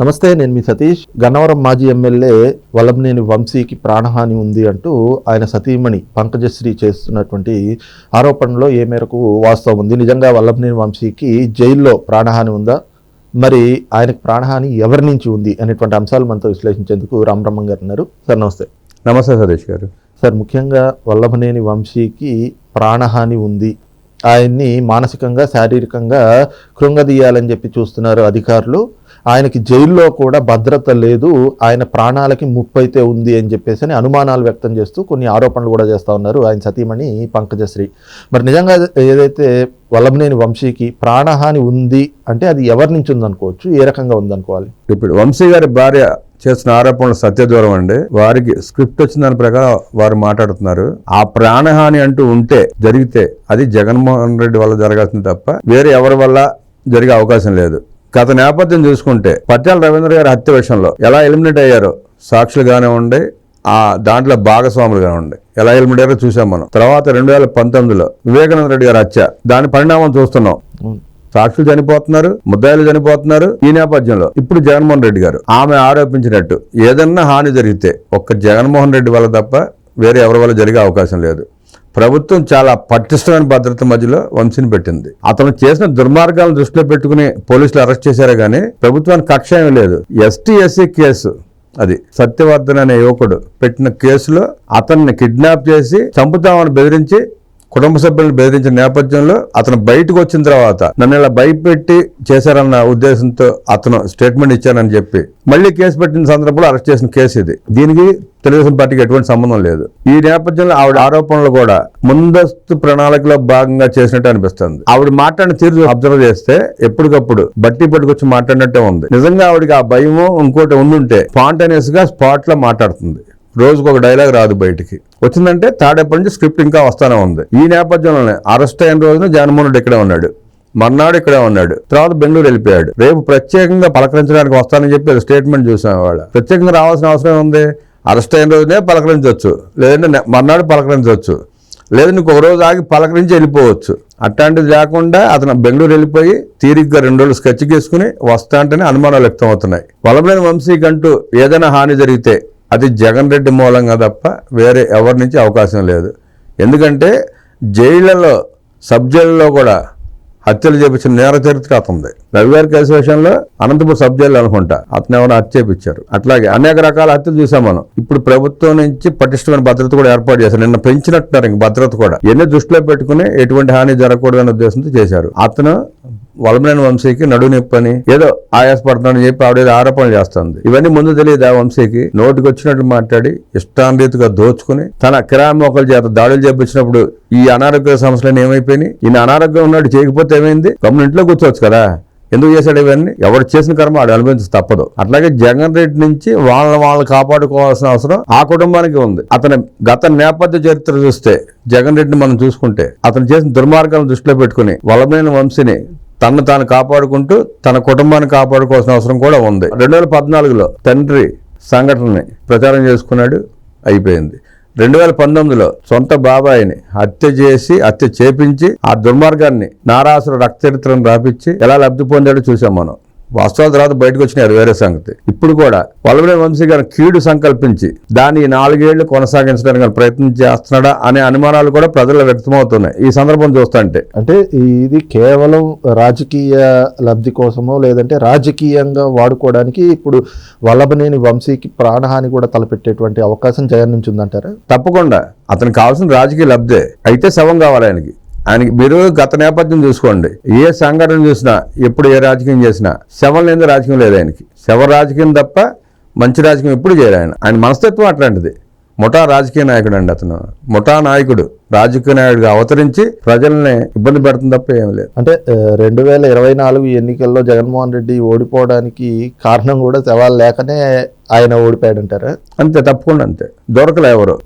నమస్తే నేను మీ సతీష్. గన్నవరం మాజీ ఎమ్మెల్యే వల్లభనేని వంశీకి ప్రాణహాని ఉంది అంటూ ఆయన సతీమణి పంకజశ్రీ చేస్తున్నటువంటి ఆరోపణలో ఏ మేరకు వాస్తవం ఉంది? నిజంగా వల్లభనేని వంశీకి జైల్లో ప్రాణహాని ఉందా? మరి ఆయనకు ప్రాణహాని ఎవరి నుంచి ఉంది అనేటువంటి అంశాలు మనతో విశ్లేషించేందుకు రామబ్రహ్మం గారు ఉన్నారు. సార్ నమస్తే. నమస్తే సతీష్ గారు. సార్ ముఖ్యంగా వల్లభనేని వంశీకి ప్రాణహాని ఉంది. ఆయన్ని మానసికంగా శారీరకంగా కృంగదీయాలని చెప్పి చూస్తున్నారు అధికారులు. ఆయనకి జైల్లో కూడా భద్రత లేదు ఆయన ప్రాణాలకి ముప్పైతే ఉంది అని చెప్పేసి అని అనుమానాలు వ్యక్తం చేస్తూ కొన్ని ఆరోపణలు కూడా చేస్తూ ఉన్నారు ఆయన సతీమణి పంకజశ్రీ. మరి నిజంగా ఏదైతే వల్లభనేని వంశీకి ప్రాణహాని ఉంది అంటే అది ఎవరి నుంచి ఉందనుకోవచ్చు? ఏ రకంగా ఉందనుకోవాలి? ఇప్పుడు వంశీ గారి భార్య చేస్తున్న ఆరోపణలు సత్యదూరం అండి. వారికి స్క్రిప్ట్ వచ్చిన దాని ప్రకారం వారు మాట్లాడుతున్నారు. ఆ ప్రాణహాని అంటూ ఉంటే జరిగితే అది జగన్మోహన్ రెడ్డి వల్ల జరగాల్సింది తప్ప వేరే ఎవరి వల్ల జరిగే అవకాశం లేదు. గత నేపథ్యం చూసుకుంటే పట్టాల రవీంద్ర గారి హత్య విషయంలో ఎలా ఎలిమినేట్ అయ్యారో సాక్షులుగానే ఉండే ఆ దాంట్లో భాగస్వాములుగా ఉండే. ఎలా ఎలిమినేట్ అయ్యారో చూసాం మనం. తర్వాత రెండు వేల పంతొమ్మిదిలో వివేకానంద రెడ్డి గారి హత్య. దాని పరిణామం చూస్తున్నాం. సాక్షులు చనిపోతున్నారు ముద్దాయిలు చనిపోతున్నారు. ఈ నేపథ్యంలో ఇప్పుడు జగన్మోహన్ రెడ్డి గారు ఆమె ఆరోపించినట్టు ఏదన్నా హాని జరిగితే ఒక్క జగన్మోహన్ రెడ్డి వల్ల తప్ప వేరే ఎవరి వల్ల జరిగే అవకాశం లేదు. ప్రభుత్వం చాలా పటిష్టమైన భద్రత మధ్యలో వంశీని పెట్టింది. అతను చేసిన దుర్మార్గాలను దృష్టిలో పెట్టుకుని పోలీసులు అరెస్ట్ చేశారు కానీ ప్రభుత్వానికి కక్ష ఏమీ లేదు. ఎస్టీ ఎస్సీ కేసు అది. సత్యవర్ధన్ అనే యువకుడు పెట్టిన కేసులో అతన్ని కిడ్నాప్ చేసి చంపుతామని బెదిరించి కుటుంబ సభ్యులను బెదిరించిన నేపథ్యంలో అతను బయటకు వచ్చిన తర్వాత నన్ను ఇలా భయపెట్టి చేశారన్న ఉద్దేశంతో అతను స్టేట్మెంట్ ఇచ్చానని చెప్పి మళ్ళీ కేసు పెట్టిన సందర్భంలో అరెస్ట్ చేసిన కేసు ఇది. దీనికి తెలుగుదేశం పార్టీకి ఎటువంటి సంబంధం లేదు. ఈ నేపథ్యంలో ఆవిడ ఆరోపణలు కూడా ముందస్తు ప్రణాళికలో భాగంగా చేసినట్టు అనిపిస్తుంది. ఆవిడ మాట్లాడిన తీరు అబ్జర్వ్ చేస్తే ఎప్పటికప్పుడు బట్టి పట్టుకొచ్చి మాట్లాడినట్టే ఉంది. నిజంగా ఆవిడకి ఆ భయము ఇంకోటి ఉండుంటే స్పాంటేనియస్గా స్పాట్లో మాట్లాడుతుంది. రోజుకు ఒక డైలాగ్ రాదు బయటికి. వచ్చిందంటే తాడేపటి నుంచి స్క్రిప్ట్ ఇంకా వస్తానే ఉంది. ఈ నేపథ్యంలోనే అరెస్ట్ అయిన రోజున జగన్మోహన్ రెడ్డి ఇక్కడే ఉన్నాడు. మర్నాడు ఇక్కడే ఉన్నాడు. తర్వాత బెంగళూరు వెళ్ళిపోయాడు. రేపు ప్రత్యేకంగా పలకరించడానికి వస్తానని చెప్పి స్టేట్మెంట్ చూసాం వాళ్ళ ప్రత్యేకంగా రావాల్సిన అవసరం ఉంది అరెస్ట్ అయిన రోజునే పలకరించవచ్చు. లేదంటే మర్నాడు పలకరించవచ్చు. లేదా నీకు ఒక రోజు ఆగి పలకరించి వెళ్ళిపోవచ్చు. అట్లాంటిది లేకుండా అతను బెంగళూరు వెళ్ళిపోయి తీరిగ్గా రెండు రోజులు స్కెచ్ గీసుకుని వస్తా అంటేనే అనుమానాలు వ్యక్తం అవుతున్నాయి వలమలేని వంశీకంటూ ఏదైనా హాని జరిగితే అది జగన్ రెడ్డి మూలంగా తప్ప వేరే ఎవరి నుంచి అవకాశం లేదు. ఎందుకంటే జైళ్ళలో సబ్ జైళ్ళలో కూడా హత్యలు చేపించిన నేర చరిత్ర అతనిది. రవిగారి కేసు విషయంలో అనంతపురం సబ్ జైలు అనుకుంటా. అతను ఎవరైనా హత్య చేపించారు. అట్లాగే అనేక రకాల హత్యలు చూసాం మనం. ఇప్పుడు ప్రభుత్వం నుంచి పటిష్టమైన భద్రత కూడా ఏర్పాటు చేశారు. నిన్న పెంచినట్టున్నారు ఇంక భద్రత కూడా. ఎన్ని దృష్టిలో పెట్టుకుని ఎటువంటి హాని జరగకూడదనే ఉద్దేశంతో చేశారు. అతను వలమనేని వంశీకి నడునొప్పని ఏదో ఆయాసపడుతున్నాడని చెప్పి ఆవిడ ఆరోపణలు చేస్తుంది. ఇవన్నీ ముందు తెలియదు ఆ వంశీకి? నోటికి వచ్చినట్టు మాట్లాడి ఇష్టాన్రీతిగా దోచుకుని తన కిరాయి మొక్కల చేత దాడులు చేపించినప్పుడు ఈ అనారోగ్య సమస్యలు ఏమైపోయినాయి? ఈయన అనారోగ్యం ఉన్నాడు చేయకపోతే ఏమైంది? గమ్మున ఇంట్లో కూర్చోవచ్చు కదా. ఎందుకు చేశాడు ఇవన్నీ? ఎవరు చేసిన కర్మ వాడు అనుభవించి తప్పదు. అట్లాగే జగన్ రెడ్డి నుంచి వాళ్ళని వాళ్ళని కాపాడుకోవాల్సిన అవసరం ఆ కుటుంబానికి ఉంది. అతని గత నేపథ్య చరిత్ర చూస్తే జగన్ రెడ్డిని మనం చూసుకుంటే అతను చేసిన దుర్మార్గాలను దృష్టిలో పెట్టుకుని వలమైన వంశీని తను తాను కాపాడుకుంటూ తన కుటుంబాన్ని కాపాడుకోవాల్సిన అవసరం కూడా ఉంది. రెండు వేల పద్నాలుగులో తండ్రి సంఘటనని ప్రచారం చేసుకున్నాడు అయిపోయింది. రెండు వేల పంతొమ్మిదిలో సొంత బాబాయిని హత్య చేసి హత్య చేపించి ఆ దుర్మార్గాన్ని నారాసుర రక్తచరిత్రను రాపించి ఎలా లబ్ధి పొందాడో చూసాం మనం. వాస్తవాల తర్వాత బయటకు వచ్చినారు వేరే సంగతి. ఇప్పుడు కూడా వల్లభనే వంశీ గారు కీడు సంకల్పించి దాన్ని నాలుగేళ్ళు కొనసాగించడానికి ప్రయత్నం చేస్తున్నాడా అనే అనుమానాలు కూడా ప్రజల్లో వ్యక్తమవుతున్నాయి. ఈ సందర్భం చూస్తుంటే. అంటే ఇది కేవలం రాజకీయ లబ్ధి కోసమో లేదంటే రాజకీయంగా వాడుకోవడానికి ఇప్పుడు వల్లభనేని వంశీకి ప్రాణహాని కూడా తలపెట్టేటువంటి అవకాశం జగన్ నుంచి ఉందంటారా? తప్పకుండా. అతనికి కావాల్సిన రాజకీయ లబ్ధే. అయితే శవం కావాలి ఆయనకి. ఆయనకి మీరు గత నేపథ్యం చూసుకోండి. ఏ సంఘటన చూసినా ఎప్పుడు ఏ రాజకీయం చేసినా శవం లేని రాజకీయం లేదు ఆయనకి. శవ రాజకీయం తప్ప మంచి రాజకీయం ఎప్పుడు చేయరు ఆయన. ఆయన మనస్తత్వం అట్లాంటిది. ముఠా రాజకీయ నాయకుడు అండి అతను. ముఠా నాయకుడు. రాజకీయ నాయకుడిగా అవతరించి ప్రజల్ని ఇబ్బంది పెడుతుంది తప్ప ఏమీ లేదు. అంటే రెండు వేల ఇరవై నాలుగు ఎన్నికల్లో జగన్మోహన్ రెడ్డి ఓడిపోవడానికి కారణం కూడా సవాల్ లేకనే ఆయన ఓడిపోయాడంటారా? అంతే తప్పకుండా అంతే. దొరకలే ఎవరు.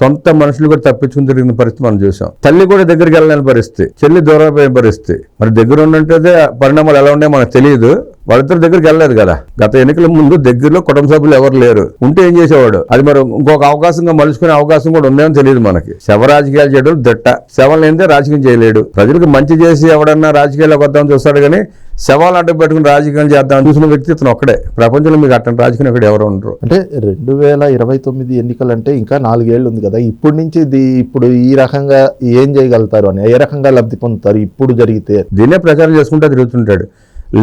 సొంత మనుషులు కూడా తప్పించుకుని తిరిగిన పరిస్థితి మనం చూసాం. తల్లి కూడా దగ్గరికి వెళ్ళలేని పరిస్థితి. చెల్లి దూరం పరిస్థితి. మరి దగ్గర ఉన్నట్టే పరిణామాలు ఎలా ఉన్నాయో మనకు తెలియదు. వాళ్ళిద్దరు దగ్గరికి వెళ్ళలేదు కదా. గత ఎన్నికల ముందు దగ్గరలో కుటుంబ సభ్యులు ఎవరు లేరు. ఉంటే ఏం చేసేవాడు? అది మరి ఇంకొక అవకాశంగా మలుచుకునే అవకాశం కూడా ఉందేమో తెలియదు మనకి. శవ రాజకీయాలు చేయడం దట్ట. శవం లేనిదే రాజకీయం చేయలేడు. ప్రజలకు మంచి చేసి ఎవడన్నా రాజకీయాల్లో వద్దామని చూస్తాడు కానీ శవాలు అడ్డు పెట్టుకుని రాజకీయాలు చేద్దామని చూసిన వ్యక్తి ఇతను ఒక్కడే. ప్రపంచంలో మీకు అట్టని రాజకీయం ఇక్కడ ఎవరు ఉండరు. అంటే రెండు వేల ఇరవై తొమ్మిది ఎన్నికలు అంటే ఇంకా నాలుగేళ్ళు ఉంది కదా. ఇప్పటి నుంచి ఇప్పుడు ఈ రకంగా ఏం చేయగలుగుతారు అని ఏ రకంగా లబ్ధి పొందుతారు ఇప్పుడు జరిగితే? దీన్నే ప్రచారం చేసుకుంటూ తిరుగుతుంటాడు.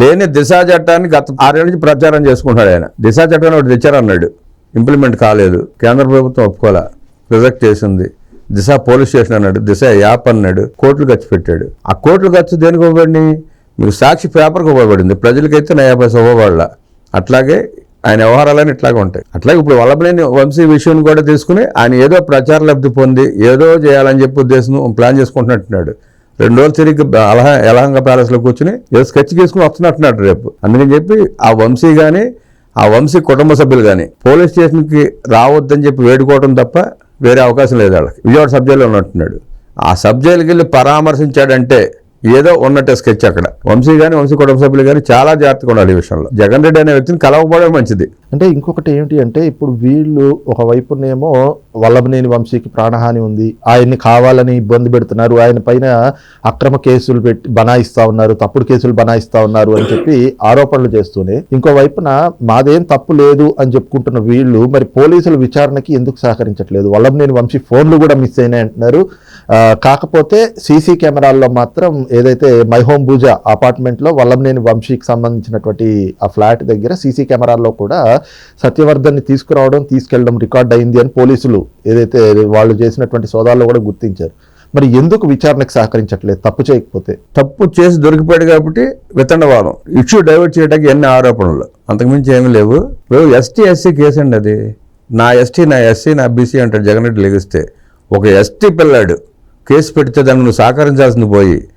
లేని దిశా చట్టాన్ని గత ఆరేళ్ళ నుంచి ప్రచారం చేసుకుంటాడు ఆయన. దిశా చట్టాన్ని ఒకటి తెచ్చారన్నాడు ఇంప్లిమెంట్ కాలేదు. కేంద్ర ప్రభుత్వం ఒప్పుకోలే. రిజెక్ట్ చేసింది. దిశ పోలీస్ స్టేషన్ అన్నాడు. దిశ యాప్ అన్నాడు. కోట్లు ఖర్చు పెట్టాడు. ఆ కోట్లు ఖర్చు దేనికి ఇవ్వబడి మీకు సాక్షి పేపర్కి ఉపయోగపడింది ప్రజలకైతే నయా పైసా ఉపయోగపడాల అట్లాగే ఆయన వ్యవహారాలన్నీ ఇట్లాగే ఉంటాయి. అట్లాగే ఇప్పుడు వల్లభనేని వంశీ విషయం కూడా తీసుకుని ఆయన ఏదో ప్రచార లబ్ధి పొంది ఏదో చేయాలని చెప్పి ఉద్దేశం ప్లాన్ చేసుకుంటున్నట్టున్నాడు. రెండు రోజులు తిరిగి అలహ యలహంగ ప్యాలెస్లో కూర్చుని ఏదో స్కెచ్ తీసుకుని వస్తున్నట్టున్నాడు రేపు. అందుకని చెప్పి ఆ వంశీ కానీ ఆ వంశీ కుటుంబ సభ్యులు కానీ పోలీస్ స్టేషన్కి రావద్దని చెప్పి వేడుకోవడం తప్ప వేరే అవకాశం లేదు వాళ్ళకి. విజయవాడ సబ్ జైల్లో ఉన్నట్టున్నాడు. ఆ సబ్ జైలుకి వెళ్ళి పరామర్శించాడంటే ఏదో ఉన్నట్టే స్కెచ్ అక్కడ. వంశీ కానీ వంశీ కుటుంబ సభ్యులు కానీ చాలా జాగ్రత్తగా ఉండాలి ఈ విషయంలో. జగన్ రెడ్డి అనే వ్యక్తిని కలవకపోవడం మంచిది. అంటే ఇంకొకటి ఏమిటి అంటే ఇప్పుడు వీళ్ళు ఒకవైపునేమో వల్లభనేని వంశీకి ప్రాణహాని ఉంది. ఆయన్ని కావాలని ఇబ్బంది పెడుతున్నారు. ఆయన పైన అక్రమ కేసులు పెట్టి బనాయిస్తా ఉన్నారు. తప్పుడు కేసులు బనాయిస్తా ఉన్నారు అని చెప్పి ఆరోపణలు చేస్తూనే ఇంకో వైపున మాదేం తప్పు లేదు అని చెప్పుకుంటున్న వీళ్ళు మరి పోలీసుల విచారణకి ఎందుకు సహకరించట్లేదు? వల్లభనేని వంశీ ఫోన్లు కూడా మిస్ అయినాయి అంటున్నారు. కాకపోతే సీసీ కెమెరాల్లో మాత్రం ఏదైతే మై హోమ్ భూజ అపార్ట్మెంట్లో వల్లంనేని వంశీకి సంబంధించినటువంటి ఆ ఫ్లాట్ దగ్గర సీసీ కెమెరాల్లో కూడా సత్యవర్ధన్ని తీసుకురావడం తీసుకెళ్ళడం రికార్డ్ అయింది అని పోలీసులు ఏదైతే వాళ్ళు చేసినటువంటి సోదాల్లో కూడా గుర్తించారు. మరి ఎందుకు విచారణకు సహకరించట్లేదు? తప్పు చేయకపోతే? తప్పు చేసి దొరికిపోయాడు కాబట్టి వితండవాదం. ఇష్యూ డైవర్ట్ చేయడానికి ఎన్ని ఆరోపణలు? అంతకుమించి ఏమీ లేవు. ఎస్టీ ఎస్సీ కేసు అండి అది. నా ఎస్టీ నా ఎస్సీ నా బీసీ అంటాడు జగన్ రెడ్డి లెగిస్తే. ఒక ఎస్టీ పిల్లాడు కేసు పెడితే దాన్ని నువ్వు సహకరించాల్సింది పోయి.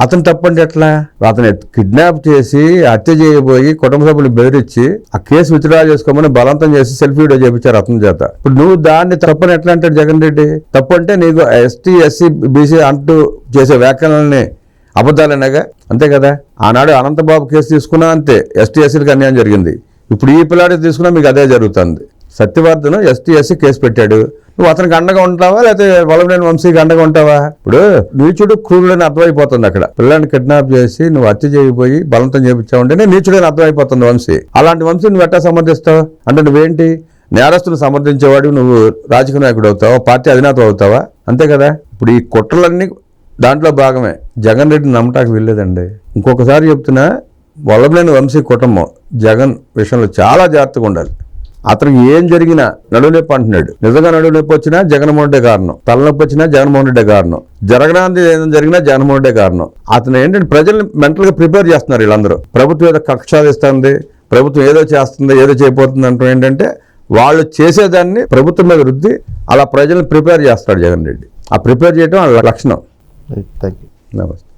అతను తప్పండి ఎట్లా? అతను కిడ్నాప్ చేసి హత్య చేయబోయి కుటుంబ సభ్యులు బెదిరించి ఆ కేసు విత్డ్రా చేసుకోమని బలవంతం చేసి సెల్ఫీ వీడియో చేపించారు అతని చేత. ఇప్పుడు నువ్వు దాన్ని తప్పని ఎట్లా అంటాడు జగన్ రెడ్డి? తప్పు అంటే నీకు ఎస్టీ ఎస్సీ బీసీ అంటూ చేసే వ్యాఖ్యలని అబద్ధాలనేగా? అంతే కదా? ఆనాడు అనంతబాబు కేసు తీసుకున్నా అంతే. ఎస్టీ ఎస్సీలకు అన్యాయం జరిగింది. ఇప్పుడు ఈ పిల్లాడి తీసుకున్నా మీకు అదే జరుగుతుంది. సత్యవర్ధన్ ఎస్టీ ఎస్సీ కేసు పెట్టాడు. నువ్వు అతనికి అండగా ఉంటావా? లేకపోతే వలవలేని వంశీకి అండగా ఉంటావా? ఇప్పుడు నీచుడు క్రూరుడని అర్థమైపోతుంది అక్కడ. పిల్లల్ని కిడ్నాప్ చేసి నువ్వు హత్య చేయబోయి బలంతం చేయించావంటేనే నీచుడని అర్థమైపోతుంది వంశీ. అలాంటి వంశీ నువ్వు ఎట్టా సమర్థిస్తావు? అంటే నువ్వేంటి? నేరస్తులు సమర్థించేవాడు నువ్వు రాజకీయ నాయకుడు అవుతావా? పార్టీ అధినేత అవుతావా? అంతే కదా? ఇప్పుడు ఈ కుట్రలన్నీ దాంట్లో భాగమే. జగన్ రెడ్డిని నమ్మటానికి వెళ్ళలేదండి ఇంకొకసారి చెప్తున్నా వల్లభనేని వంశీ కుటుంబం జగన్ విషయంలో చాలా జాగ్రత్తగా ఉండాలి. అతనికి ఏం జరిగినా నడునొప్పి అంటున్నాడు. నిజంగా నడునొప్పి వచ్చినా జగన్మోహన్ రెడ్డి కారణం తలనొప్పి వచ్చినా జగన్మోహన్ రెడ్డి కారణం జరగడానికి ఏదైనా జరిగినా జగన్మోహన్ రెడ్డి కారణం అతను ఏంటంటే ప్రజల్ని మెంటల్గా ప్రిపేర్ చేస్తున్నారు వీళ్ళందరూ. ప్రభుత్వం ఏదో కక్ష సాధిస్తుంది ప్రభుత్వం ఏదో చేస్తుంది ఏదో చేయబోతుంది అంటాం ఏంటంటే వాళ్ళు చేసేదాన్ని ప్రభుత్వం మీద రుద్ది అలా ప్రజల్ని ప్రిపేర్ చేస్తాడు జగన్ రెడ్డి. ఆ ప్రిపేర్ చేయడం వాళ్ళ లక్షణం. థ్యాంక్ యూ నమస్తే.